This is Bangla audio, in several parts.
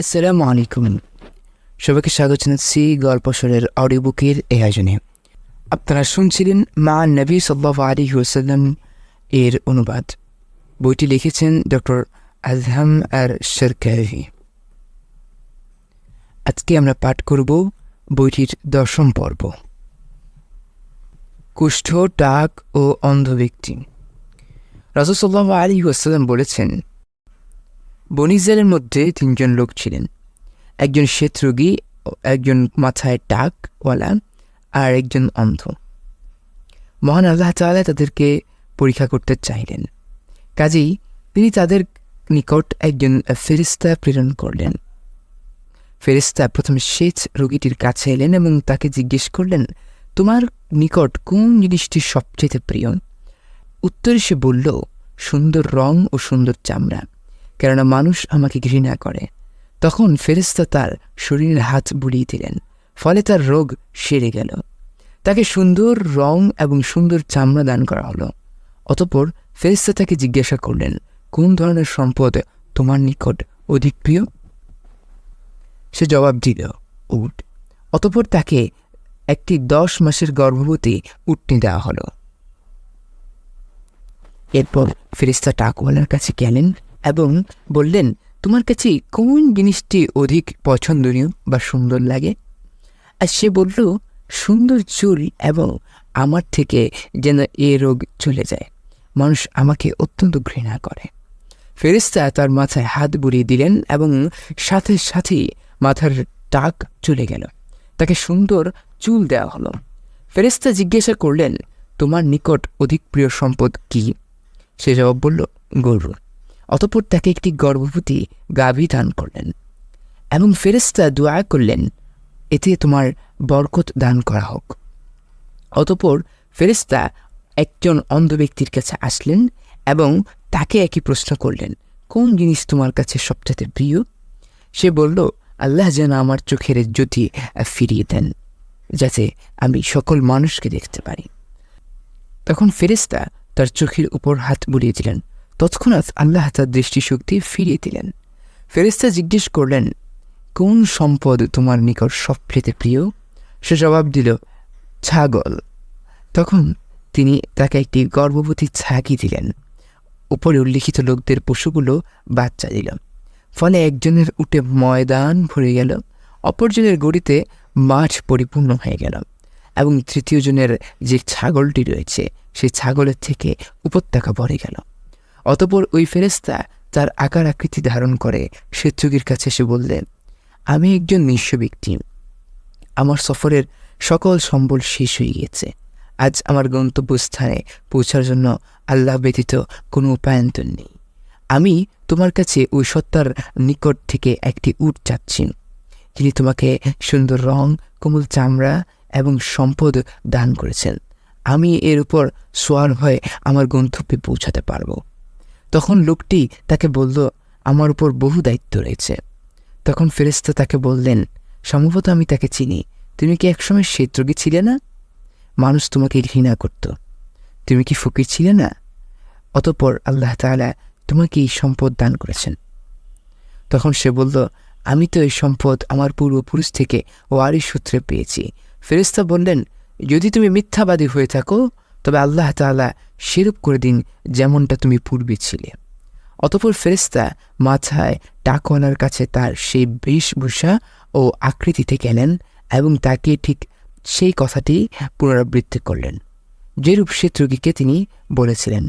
আসসালামু আলাইকুম। সবাইকে স্বাগত জানাচ্ছি গল্পস্বরের অডিও বুকের এই আয়োজনে। আপনারা শুনছিলেন মা নবী সাল্লাহ আলী ওসাল্লাম এর অনুবাদ। বইটি লিখেছেন ডক্টর আজহাম আর সরকারি আজকে আমরা পাঠ করব বইটির দশম পর্ব। কুষ্ঠ, ডাক ও অন্ধ ব্যক্তি। রাজসাল্লাহ আলী ওসাল্লাম বলেছেন বনিজালের মধ্যে তিনজন লোক ছিলেন। একজন শ্বেতরোগী একজন মাথায় টাকওয়ালা আর একজন অন্ধ। মহান আল্লাহ তাআলা তাদেরকে পরীক্ষা করতে চাইলেন। কাজেই তিনি তাদের নিকট একজন ফেরিস্তা প্রেরণ করলেন। ফেরিস্তা প্রথম শেষ রোগীটির কাছে এলেন এবং তাকে জিজ্ঞেস করলেন, তোমার নিকট কোন জিনিসটি সবচেয়ে প্রিয়? উত্তরে সে বলল, সুন্দর রং ও সুন্দর চামড়া। কেননা মানুষ আমাকে ঘৃণা করে। তখন ফেরেস্তা তার শরীরের হাত বুড়িয়ে দিলেন, ফলে তার রোগ সেরে গেল। তাকে সুন্দর রং এবং সুন্দর চামড়া দান করা হলো। অতপর ফেরেস্তা তাকে জিজ্ঞাসা করলেন, কোন ধরনের সম্পদ তোমার নিকট অধিক প্রিয়? সে জবাব দিল, উট। অতপর তাকে একটি দশ মাসের গর্ভবতী উটনি দেওয়া হলো। এরপর ফেরিস্তা টাকওয়ালার কাছে গেলেন এবং বললেন, তোমার কাছে কোন জিনিসটি অধিক পছন্দনীয় বা সুন্দর লাগে? আর সে বলল, সুন্দর চুল এবং আমার থেকে যেন এ রোগ চলে যায়। মানুষ আমাকে অত্যন্ত ঘৃণা করে। ফেরিস্তা তার মাথায় হাত বুলিয়ে দিলেন এবং সাথে সাথেই মাথার টাক চলে গেল। তাকে সুন্দর চুল দেওয়া হলো। ফেরিস্তা জিজ্ঞাসা করলেন, তোমার নিকট অধিক প্রিয় সম্পদ কি? সে জবাব বলল, গরু। অতপর তাকে একটি গর্ভবতী গাভী দান করলেন এবং ফেরেস্তা দোয়া করলেন, এতে তোমার বরকত দান করা হোক। অতপর ফেরেস্তা একজন অন্ধ ব্যক্তির কাছে আসলেন এবং তাকে একই প্রশ্ন করলেন, কোন জিনিস তোমার কাছে সবচেয়ে প্রিয়? সে বলল, আল্লাহ যেন আমার চোখের জ্যোতি ফিরিয়ে দেন, যাতে আমি সকল মানুষকে দেখতে পারি। তখন ফেরেস্তা তার চোখের উপর হাত বুলিয়ে দিলেন তৎক্ষণাৎ আল্লাহ তার দৃষ্টিশক্তি ফিরিয়ে দিলেন। ফেরেস্তা জিজ্ঞেস করলেন, কোন সম্পদ তোমার নিকট সবচেয়ে প্রিয়? সে জবাব দিল, ছাগল। তখন তিনি তাকে একটি গর্ভবতী ছাগি দিলেন। উপরে উল্লিখিত লোকদের পশুগুলো বাচ্চা দিল। ফলে একজনের উঠে ময়দান ভরে গেল, অপরজনের গড়িতে মাঠ পরিপূর্ণ হয়ে গেল এবং তৃতীয় জনের যে ছাগলটি রয়েছে সেই ছাগলের থেকে উপত্যকা ভরে গেল। অতপর ওই ফেরেস্তা তার আকার আকৃতি ধারণ করে শ্বেতযোগীর কাছে এসে বললেন, আমি একজন নিঃস্ব ব্যক্তি। আমার সফরের সকল সম্বল শেষ হয়ে গিয়েছে। আজ আমার গন্তব্যস্থানে পৌঁছার জন্য আল্লাহ ব্যতীত কোনো উপায়ন্তর নেই। আমি তোমার কাছে ওই সত্তার নিকট থেকে একটি উট চাচ্ছি। যিনি তোমাকে সুন্দর রং, কোমল চামড়া এবং সম্পদ দান করেছেন। আমি এর উপর সোয়ার হয়ে আমার গন্তব্যে পৌঁছাতে পারব। তখন লোকটি তাকে বলল, আমার উপর বহু দায়িত্ব রয়েছে। তখন ফেরেস্তা তাকে বললেন, সম্ভবত আমি তাকে চিনি। তুমি কি একসময় শ্বেতরোগী ছিলে না? মানুষ তোমাকে ঘৃণা করত। তুমি কি ফকির ছিলে না? অতপর আল্লাহ তাআলা তোমাকে এই সম্পদ দান করেছেন। তখন সে বলল, আমি তো এই সম্পদ আমার পূর্বপুরুষ থেকে ওয়ারি সূত্রে পেয়েছি। ফেরেস্তা বললেন, যদি তুমি মিথ্যাবাদী হয়ে থাকো তবে আল্লাহ তাআলা সেরূপ করে দিন যেমনটা তুমি পূর্বে ছিলে। অতপর ফেরেস্তা মাথায় টাকওয়ালার কাছে তার সেই বেশভূষা ও আকৃতিতে গেলেন এবং তাকে ঠিক সেই কথাটি পুনরাবৃত্তি করলেন, যেরূপ সে রোগীকে তিনি বলেছিলেন।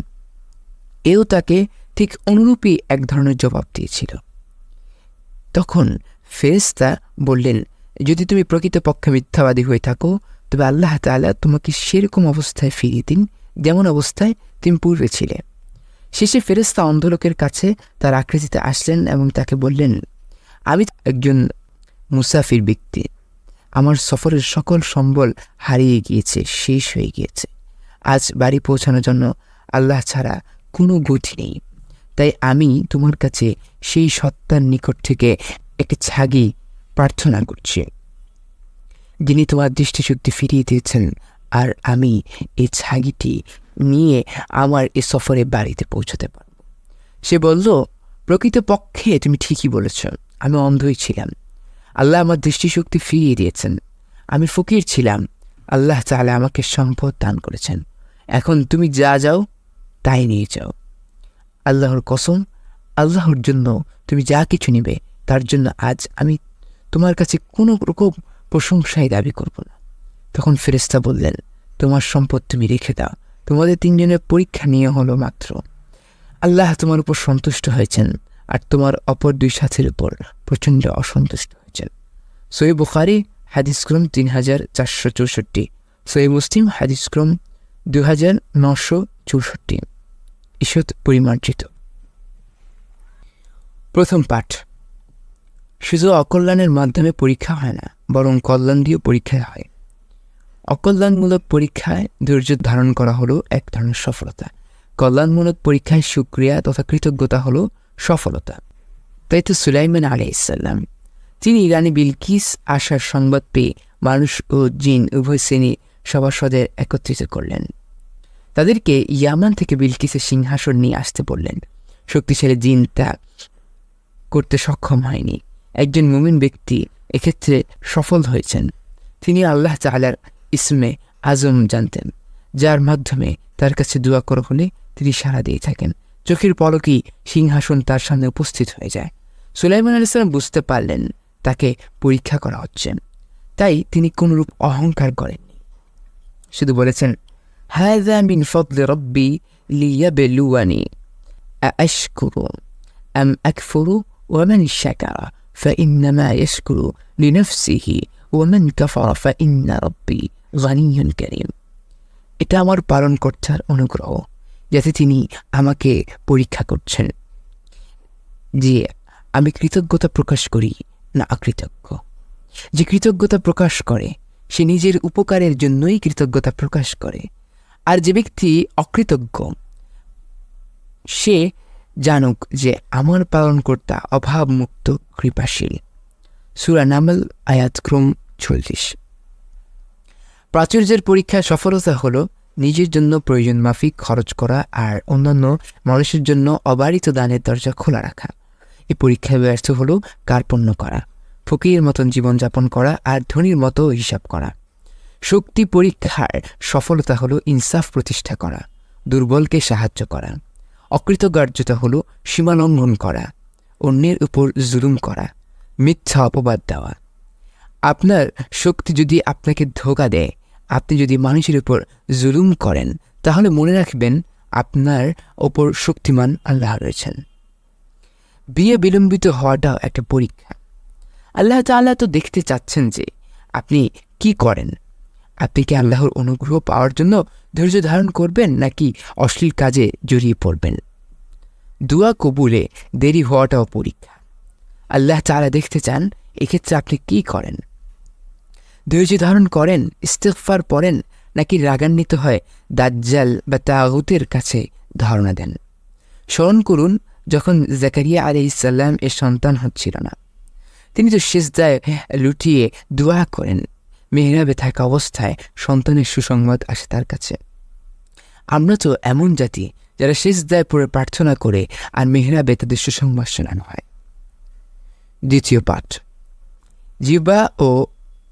এও তাকে ঠিক অনুরূপই এক ধরনের জবাব দিয়েছিল। তখন ফেরেস্তা বললেন, যদি তুমি প্রকৃতপক্ষে মিথ্যাবাদী হয়ে থাকো তবে আল্লাহ তাআলা তোমাকে সেরকম অবস্থায় ফিরিয়ে দিন, যেমন অবস্থায় তুমি পূর্বে ছিলে শেষে ফেরেস্তা অন্ধলোকের কাছে তার আকৃতিতে আসলেন এবং তাকে বললেন, আমি একজন মুসাফির ব্যক্তি। আমার সফরের সকল সম্বল হারিয়ে গিয়েছে, শেষ হয়ে গিয়েছে। আজ বাড়ি পৌঁছানোর জন্য আল্লাহ ছাড়া কোনো গতি নেই। তাই আমি তোমার কাছে সেই সত্তার নিকট থেকে একটি ছাগি প্রার্থনা করছি। যিনি তোমার দৃষ্টিশক্তি ফিরিয়ে দিয়েছেন আর আমি এই ছাগিটি নিয়ে আমার এ সফরে বাড়িতে পৌঁছাতে পারব। সে বলল, প্রকৃতপক্ষে তুমি ঠিকই বলেছ, আমি অন্ধই ছিলাম। আল্লাহ আমার দৃষ্টিশক্তি ফিরিয়ে দিয়েছেন। আমি ফকির ছিলাম। আল্লাহ তাহলে আমাকে সম্পদ দান করেছেন। এখন তুমি যা যাও, তাই নিয়ে যাও। আল্লাহর কসম, আল্লাহর জন্য তুমি যা কিছু নিবে, তার জন্য আজ আমি তোমার কাছে কোনো রকম প্রশংসাই দাবি করব না। তখন ফেরেস্তা বললেন, তোমার সম্পদ তুমি রেখে দাও। তোমাদের তিনজনের পরীক্ষা নিয়ে হলো মাত্র। আল্লাহ তোমার উপর সন্তুষ্ট হয়েছেন আর তোমার অপর দুই সাথীর উপর প্রচণ্ড অসন্তুষ্ট হয়েছেন। সই বুখারি হাদিসক্রম তিন হাজার চারশো চৌষট্টি। সই মুসলিম হাদিসক্রম দু হাজার নশো চৌষট্টি। ঈষৎ পরিমার্জিত। প্রথম পাঠ। শুধু অকল্যাণের মাধ্যমে পরীক্ষা হয় না বরং কল্যাণ দিয়েও পরীক্ষা হয় অকল্যাণমূলক পরীক্ষায় ধৈর্য ধারণ করা হলো এক ধরনের সফলতা। কল্যাণমূলক পরীক্ষায় সুক্রিয়া তথা কৃতজ্ঞতা হলো সফলতা। তাই তো সুলাইমান আলাইসাল্লাম তিনি ইরানি বিলকিস আসার সংবাদ পেয়ে মানুষ ও জিন উভয় শ্রেণি সভাসদের একত্রিত করলেন। তাদেরকে ইয়ামান থেকে বিলকিসের সিংহাসন নিয়ে আসতে বললেন। শক্তিশালী জিন তা করতে সক্ষম হয়নি। একজন মুমিন ব্যক্তি এক্ষেত্রে সফল হয়েছেন। তিনি আল্লাহ তালার ইসমে আজম জানতেন, যার মাধ্যমে তার কাছে দোয়া করা হলে তিনি সাড়া দিয়ে থাকেন। চোখের পলকেই সিংহাসন তার সামনে উপস্থিত হয়ে যায়। সুলাইমান আলাইসালাম বুঝতে পারলেন তাকে পরীক্ষা করা হচ্ছে। তাই তিনি কোনরূপ অহংকার করেননি। শুধু বলেছেন হায়দা মিন ফদলে রব্বি লিয়া বেলুয়ানি আশকুরু আম আকফুরু ওয়ামান শাকারা। فإنما يشكر لنفسه ومن كفر فإن ربي غني كريم এটা আমার পালনকর্তার অনুগ্রহ যাতে তিনি আমাকে পরীক্ষা করছেন যে আমি কৃতজ্ঞতা প্রকাশ করি না অকৃতজ্ঞ যে কৃতজ্ঞতা প্রকাশ করে সে নিজের উপকারের জন্যই কৃতজ্ঞতা প্রকাশ করে আর যে ব্যক্তি অকৃতজ্ঞ সে জানুক যে আমার পালনকর্তা অভাবমুক্ত, কৃপাশীল। সুরানামল আয়াতক্রম চল্লিশ। প্রাচুর্যের পরীক্ষায় সফলতা হলো নিজের জন্য প্রয়োজন মাফিক খরচ করা আর অন্যান্য মানুষের জন্য অবারিত দানের দরজা খোলা রাখা। এই পরীক্ষায় ব্যর্থ হলো কার্পণ্য করা ফকির মতন জীবনযাপন করা আর ধনীর মতো হিসাব করা। শক্তি পরীক্ষার সফলতা হলো ইনসাফ প্রতিষ্ঠা করা, দুর্বলকে সাহায্য করা। অকৃতকার্যতা হল সীমালঙ্ঘন করা, অন্যের উপর জুলুম করা, মিথ্যা অপবাদ দেওয়া। আপনার শক্তি যদি আপনাকে ধোকা দেয়, আপনি যদি মানুষের উপর জুলুম করেন, তাহলে মনে রাখবেন আপনার ওপর শক্তিমান আল্লাহ রয়েছেন। বিয়ে বিলম্বিত হওয়াটাও একটা পরীক্ষা। আল্লাহ তাল্লাহ তো দেখতে চাচ্ছেন যে আপনি কি করেন আপনি কি আল্লাহর অনুগ্রহ পাওয়ার জন্য ধৈর্য ধারণ করবেন নাকি অশ্লীল কাজে জড়িয়ে পড়বেন? দুয়া কবুলে দেরি হওয়াটাও পরীক্ষা। আল্লাহ তারা দেখতে চান এক্ষেত্রে আপনি কি করেন? ধৈর্য ধারণ করেন ইস্তেকফার পড়েন নাকি রাগান্বিত হয় দাজ্জাল বা তাগুতের কাছে ধারণা দেন? স্মরণ করুন, যখন জাকারিয়া আলি ইসাল্লাম এর সন্তান হচ্ছিল না, তিনি তো শেষদায় লুটিয়ে দোয়া করেন। মেহরাবে থাকা অবস্থায় সন্তানের সুসংবাদ আসে তার কাছে। আমরা তো এমন জাতি যারা শেষ দায় পড়ে প্রার্থনা করে আর মেহরাবে তাদের সুসংবাদ শোনানো হয়। দ্বিতীয় পাঠ। জিবা ও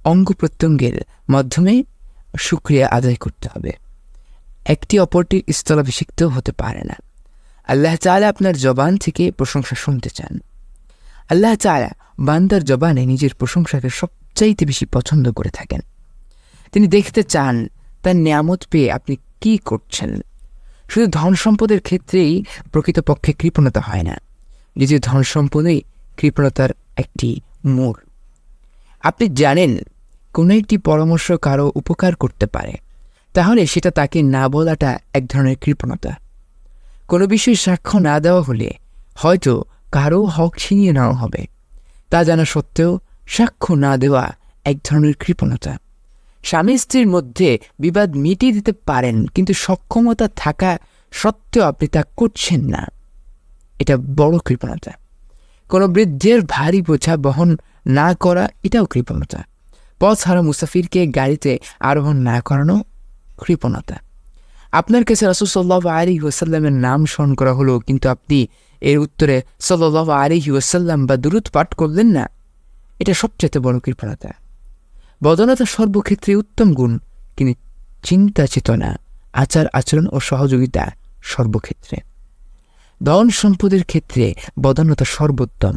অঙ্গ প্রত্যঙ্গের মাধ্যমে সুক্রিয়া আদায় করতে হবে। একটি অপরটির স্থলাভিষিক্ত হতে পারে না। আল্লাহ চালা আপনার জবান থেকে প্রশংসা শুনতে চান। আল্লাহ চালা বান্দার জবানে নিজের প্রশংসাকে সবচাইতে বেশি পছন্দ করে থাকেন। তিনি দেখতে চান তার নিয়ামত পেয়ে আপনি কি করছেন। শুধু ধন সম্পদের ক্ষেত্রেই প্রকৃতপক্ষে কৃপণতা হয় না। নিজের ধন সম্পদেই কৃপণতার একটি মোড়। আপনি জানেন, কোনো একটি পরামর্শ কারও উপকার করতে পারে, তাহলে সেটা তাকে না বলাটা এক ধরনের কৃপণতা। কোনো বিষয়ে সাক্ষ্য না দেওয়া হলে হয়তো কারও হক ছিনিয়ে নেওয়া হবে। তা জানা সত্ত্বেও সাক্ষ্য না দেওয়া এক ধরনের কৃপণতা। স্বামী স্ত্রীর মধ্যে বিবাদ মিটিয়ে দিতে পারেন, কিন্তু সক্ষমতা থাকা সত্ত্বেও আপনি তা করছেন না। এটা বড় কৃপণতা। কোনো বৃদ্ধের ভারী বোঝা বহন না করা, এটাও কৃপণতা। পথ হারা মুসাফিরকে গাড়িতে আরোহণ না করানো কৃপণতা। আপনার কাছে রসুসল্লাহ আলী ওসাল্লামের নাম স্মরণ করা হলো, কিন্তু আপনি এর উত্তরে সাল্লাহ আলহি ওয়াসাল্লাম বা দুরুদ পাঠ করলেন না। এটা সবচেয়ে বড় কৃপণতা বদনতা সর্বক্ষেত্রে উত্তম গুণ, কিন্তু চিন্তা চেতনা, আচার আচরণ ও সহযোগিতা সর্বক্ষেত্রে। ধন সম্পদের ক্ষেত্রে বদান্যতা সর্বোত্তম,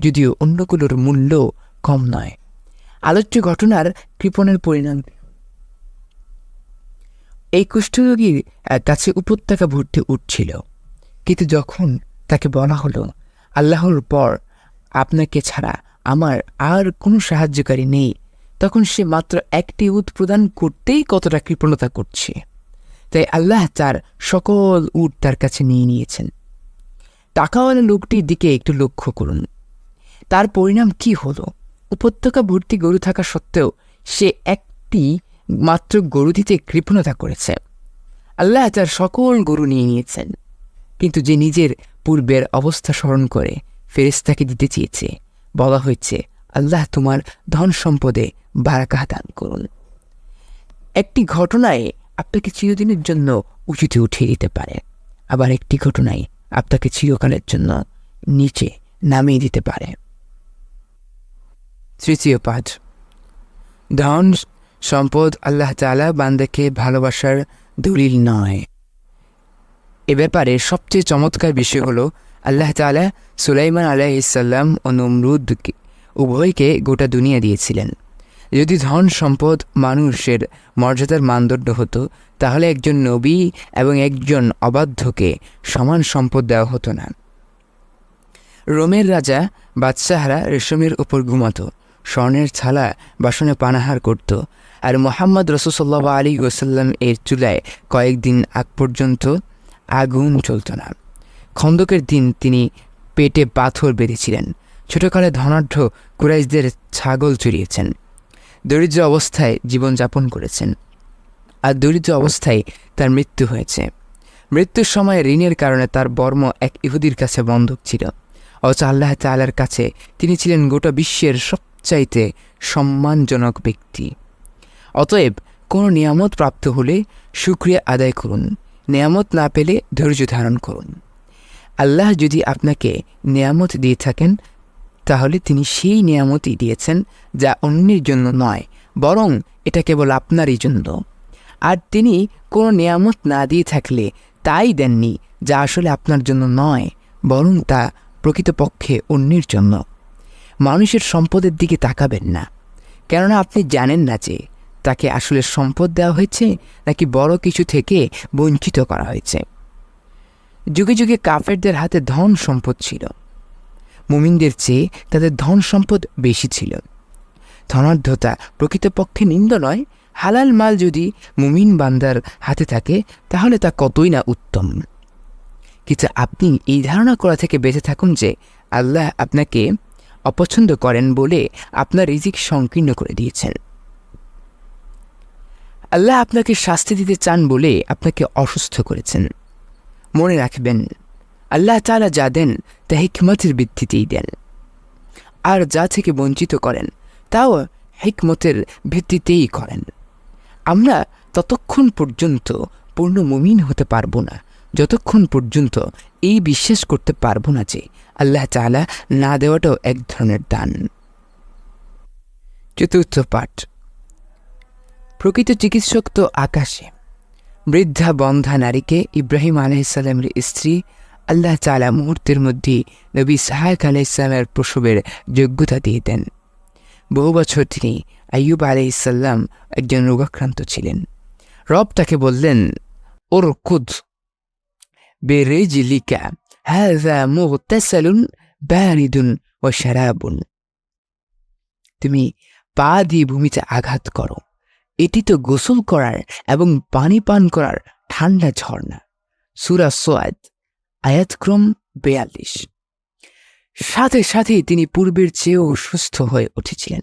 যদিও অন্যগুলোর মূল্য কম নয়। আলোচ্য ঘটনার কৃপণের পরিণাম এই কুষ্ঠরোগীর কাছে উপত্যকা ভর্তি উঠছিল। কিন্তু যখন তাকে বলা হলো, আল্লাহর পর আপনাকে ছাড়া আমার আর কোনো সাহায্যকারী নেই। তখন সে মাত্র একটি উট প্রদান করতেই কতটা কৃপণতা করছে। তাই আল্লাহ তার সকল উট তার কাছে নিয়ে নিয়েছেন। টাকাওয়ালা লোকটির দিকে একটু লক্ষ্য করুন। তার পরিণাম কি হলো? উপত্যকা ভর্তি গরু থাকা সত্ত্বেও সে একটি মাত্র গরু দিতে কৃপণতা করেছে। আল্লাহ তার সকল গরু নিয়ে নিয়েছেন। কিন্তু যে নিজের পূর্বের অবস্থা স্মরণ করে ফেরেস্তাকে দিতে চেয়েছে। বলা হয়েছে, আল্লাহ তোমার ধন সম্পদে বারাকাহ দান করুন। একটি ঘটনায় আপনাকে চিরদিনের জন্য উঁচুতে উঠিয়ে দিতে পারে। আবার একটি ঘটনায় আপনাকে চিরকালের জন্য নিচে নামিয়ে দিতে পারে। তৃতীয় পাঠ। ধন সম্পদ আল্লাহ তালা বান্দাকে ভালোবাসার দলিল নয়। এ ব্যাপারে সবচেয়ে চমৎকার বিষয় হলো আল্লাহ তালা সুলাইমান আলাইসাল্লাম ও নমরুদ উভয়কে গোটা দুনিয়া দিয়েছিলেন। যদি ধন সম্পদ মানুষের মর্যাদার মানদণ্ড হতো, তাহলে একজন নবী এবং একজন অবাধ্যকে সমান সম্পদ দেওয়া হতো না। রোমের রাজা বাদশাহরা রেশমের উপর ঘুমাত, স্বর্ণের ছালা বাসনে পানাহার করত, আর মোহাম্মদ রসুসল্লাহ আলী ওসাল্লাম এর চুলায় কয়েকদিন আগ পর্যন্ত আগুন চলত না। খন্দকের দিন তিনি পেটে পাথর বেঁধেছিলেন। ছোটকালে ধনাঢ্য কুরাইশদের ছাগল চুরিয়েছেন। দরিদ্র অবস্থায় জীবনযাপন করেছেন। আর দরিদ্র অবস্থায় তার মৃত্যু হয়েছে। মৃত্যুর সময় ঋণের কারণে তার বর্ম এক ইহুদির কাছে বন্ধক ছিল। অথচ আল্লাহ তালার কাছে তিনি ছিলেন গোটা বিশ্বের সবচাইতে সম্মানজনক ব্যক্তি। অতএব কোনো নিয়ামত প্রাপ্ত হলে সুক্রিয়া আদায় করুন। নিয়ামত না পেলে ধৈর্য ধারণ করুন। আল্লাহ যদি আপনাকে নিয়ামত দিয়ে থাকেন, তাহলে তিনি সেই নিয়ামতই দিয়েছেন যা অন্যের জন্য নয়, বরং এটা কেবল আপনারই জন্য। আর তিনি কোনো নিয়ামত না দিয়ে থাকলে তাই দেননি যা আসলে আপনার জন্য নয়, বরং তা প্রকৃতপক্ষে অন্যের জন্য। মানুষের সম্পদের দিকে তাকাবেন না, কেননা আপনি জানেন না যে তাকে আসলে সম্পদ দেওয়া হয়েছে নাকি বড় কিছু থেকে বঞ্চিত করা হয়েছে। যুগে যুগে কাফেরদের হাতে ধন সম্পদ ছিল। মুমিনদের চেয়ে তাদের ধন সম্পদ বেশি ছিল। ধনাঢ্যতা প্রকৃতপক্ষে নিন্দ নয়, হালাল মাল যদি মুমিন বান্দার হাতে থাকে, তাহলে তা কতই না উত্তম। কিন্তু আপনি এই ধারণা করা থেকে বেঁচে থাকুন যে আল্লাহ আপনাকে অপছন্দ করেন বলে আপনার রিজিক সংকীর্ণ করে দিয়েছেন। আল্লাহ আপনাকে শাস্তি দিতে চান বলে আপনাকে অসুস্থ করেছেন। মনে রাখবেন, আল্লাহ তালা যা দেন, তা হিকমতের ভিত্তিতেই দেন। আর যা থেকে বঞ্চিত করেন, তাও হিকমতের ভিত্তিতেই করেন। আমরা ততক্ষণ পর্যন্ত পূর্ণ মুমিন হতে পারব না, যতক্ষণ পর্যন্ত এই বিশ্বাস করতে পারব না যে আল্লাহ তালা না দেওয়াটাও এক ধরনের দান। চতুর্থ পাঠ। প্রকৃত চিকিৎসক তো আকাশে বৃদ্ধা বন্ধা নারীকে ইব্রাহিম আলাইসাল্লামের স্ত্রী, আল্লাহ তালা মুহূর্তের মধ্যেই নবী সাহায়ক আলাইসাল্লামের প্রসবের যোগ্যতা দিয়ে দেন। বহু বছর তিনি আইয়ুব আলাইসাল্লাম একজন রোগাক্রান্ত ছিলেন। রব তাকে বললেন ওর কুদ বেরেজিলিকা হ্যাঁ মুহতাসালুন ব্যারিদুন ও শারাবুন। তুমি পা দিয়ে ভূমিতে আঘাত করো। এটি তো গোসল করার এবং পানি পান করার ঠান্ডা ঝর্ণা। সুরা সোয়াদ, আয়াতক্রম বেয়াল্লিশ। সাথে সাথে তিনি পূর্বের চেয়েও সুস্থ হয়ে উঠেছিলেন।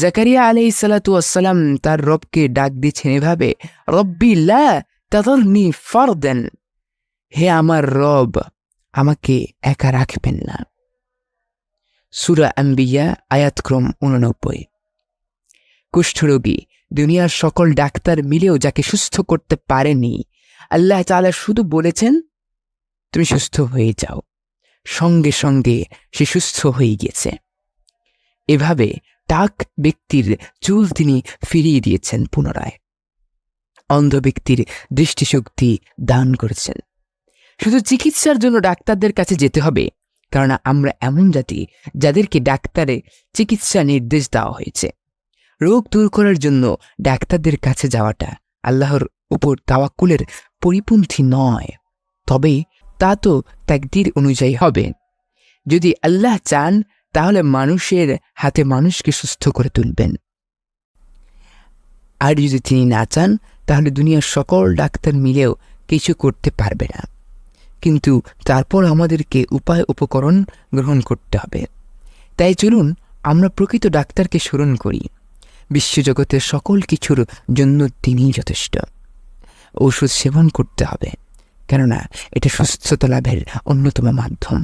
জাকারিয়া আলাই সালাতু আসসালাম তার রবকে ডাক দিচ্ছেন এভাবে, রব্বি লা তাদরনি ফারদেন। হে আমার রব, আমাকে একা রাখবেন না। সুরা আম্বিয়া আয়াতক্রম উননব্বই কুষ্ঠরোগী দুনিয়ার সকল ডাক্তার মিলেও যাকে সুস্থ করতে পারেনি। আল্লাহ তাআলা শুধু বলেছেন, তুমি সুস্থ হয়ে যাও। সঙ্গে সঙ্গে সে সুস্থ হয়ে গিয়েছে। এভাবে টাক ব্যক্তির চুল তিনি ফিরিয়ে দিয়েছেন পুনরায়। অন্ধ ব্যক্তির দৃষ্টিশক্তি দান করেছেন। শুধু চিকিৎসার জন্য ডাক্তারদের কাছে যেতে হবে কারণ আমরা এমন জাতি যাদেরকে ডাক্তারে চিকিৎসা নির্দেশ দেওয়া হয়েছে। রোগ দূর করার জন্য ডাক্তারদের কাছে যাওয়াটা আল্লাহর উপর তাওয়াক্কুলের পরিপন্থী নয়। তবে তা তো ত্যাগদির অনুযায়ী হবে। যদি আল্লাহ চান, তাহলে মানুষের হাতে মানুষকে সুস্থ করে তুলবেন। আর যদি তিনি না চান, তাহলে দুনিয়ার সকল ডাক্তার মিলেও কিছু করতে পারবে না। কিন্তু তারপর আমাদেরকে উপায় উপকরণ গ্রহণ করতে হবে। তাই চলুন আমরা প্রকৃত ডাক্তারকে স্মরণ করি। বিশ্বজগতের সকল কিছুর জন্য তিনিই যথেষ্ট। ঔষধ সেবন করতে হবে, কেননা এটা সুস্থতা লাভের অন্যতম মাধ্যম।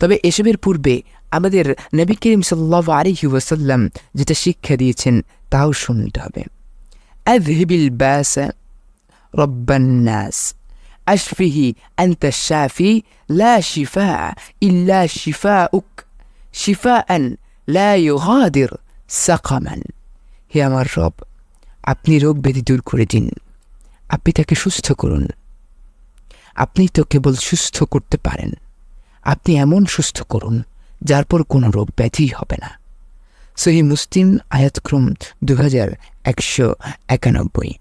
তবে এসবের পূর্বে আমাদের নবী করিম সাল্লাহ আলহি ওয়াসাল্লাম যেটা শিক্ষা দিয়েছেন, তাও শুনতে হবে। শাফি লা ইউগাদির সাকামান। হে আমার রব, আপনি রোগ ব্যাধি দূর করে দিন। আপনি তাকে সুস্থ করুন। আপনি তো কেবল সুস্থ করতে পারেন। আপনি এমন সুস্থ করুন, যার পর কোনো রোগ ব্যাধি হবে না। সহি মুসলিম আয়াতক্রম দু হাজার একশো একানব্বই।